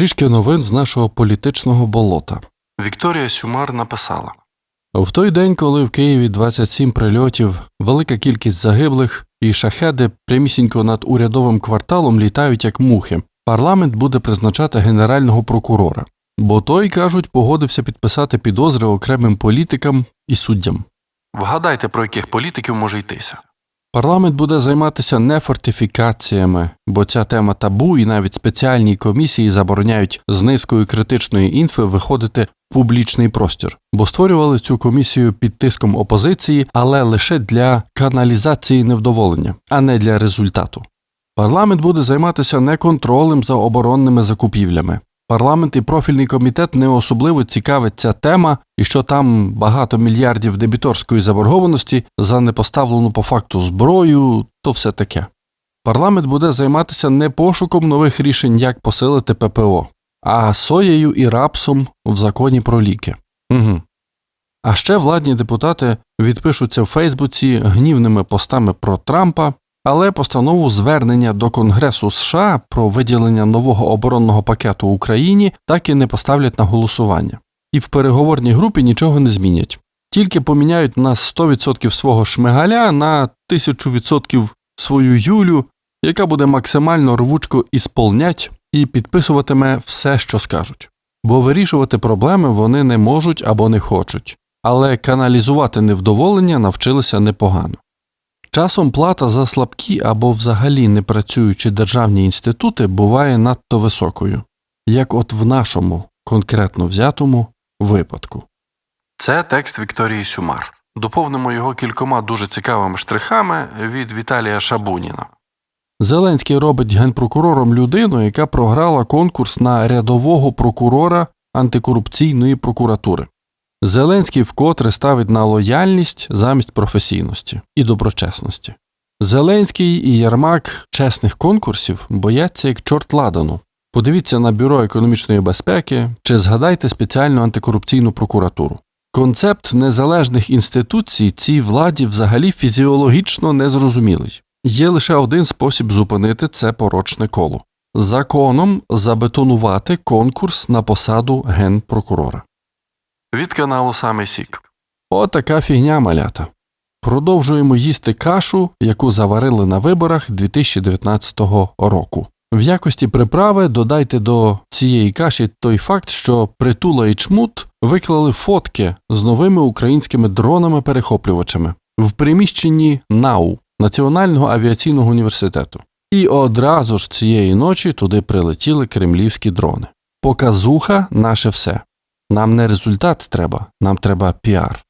Трішки новин з нашого політичного болота. Вікторія Сюмар написала: в той день, коли в Києві 27 прильотів, велика кількість загиблих і шахеди прямісінько над урядовим кварталом літають як мухи. Парламент буде призначати генерального прокурора, бо той, кажуть, погодився підписати підозри окремим політикам і суддям. Вгадайте, про яких політиків може йтися. Парламент буде займатися не фортифікаціями, бо ця тема табу, і навіть спеціальні комісії забороняють з низкою критичної інфи виходити в публічний простір, бо створювали цю комісію під тиском опозиції, але лише для каналізації невдоволення, а не для результату. Парламент буде займатися не контролем за оборонними закупівлями. Парламент і профільний комітет не особливо цікавить ця тема, і що там багато мільярдів дебіторської заборгованості за непоставлену по факту зброю, то все таке. Парламент буде займатися не пошуком нових рішень, як посилити ППО, а соєю і рапсом в законі про ліки. Угу. А ще владні депутати відпишуться в Фейсбуці гнівними постами про Трампа, але постанову звернення до Конгресу США про виділення нового оборонного пакету Україні так і не поставлять на голосування. І в переговорній групі нічого не змінять. Тільки поміняють на 100% свого шмигаля на 1000% свою Юлю, яка буде максимально рвучко ісполнять і підписуватиме все, що скажуть. Бо вирішувати проблеми вони не можуть або не хочуть, але каналізувати невдоволення навчилися непогано. Часом плата за слабкі або взагалі не працюючі державні інститути буває надто високою, як от в нашому конкретно взятому випадку. Це текст Вікторії Сюмар. Доповнимо його кількома дуже цікавими штрихами від Віталія Шабуніна. Зеленський робить генпрокурором людину, яка програла конкурс на рядового прокурора антикорупційної прокуратури. Зеленський вкотре ставить на лояльність замість професійності і доброчесності. Зеленський і Єрмак чесних конкурсів бояться як чорт ладану. Подивіться на Бюро економічної безпеки чи згадайте спеціальну антикорупційну прокуратуру. Концепт незалежних інституцій цій владі взагалі фізіологічно незрозумілий. Є лише один спосіб зупинити це порочне коло законом забетонувати конкурс на посаду генпрокурора. Від каналу Саме Сік. Отака фігня малята. Продовжуємо їсти кашу, яку заварили на виборах 2019 року. В якості приправи додайте до цієї каші той факт, що притула і чмут виклали фотки з новими українськими дронами-перехоплювачами в приміщенні НАУ Національного авіаційного університету. І одразу ж цієї ночі туди прилетіли кремлівські дрони. Показуха наше все. Нам не результат треба, нам треба піар.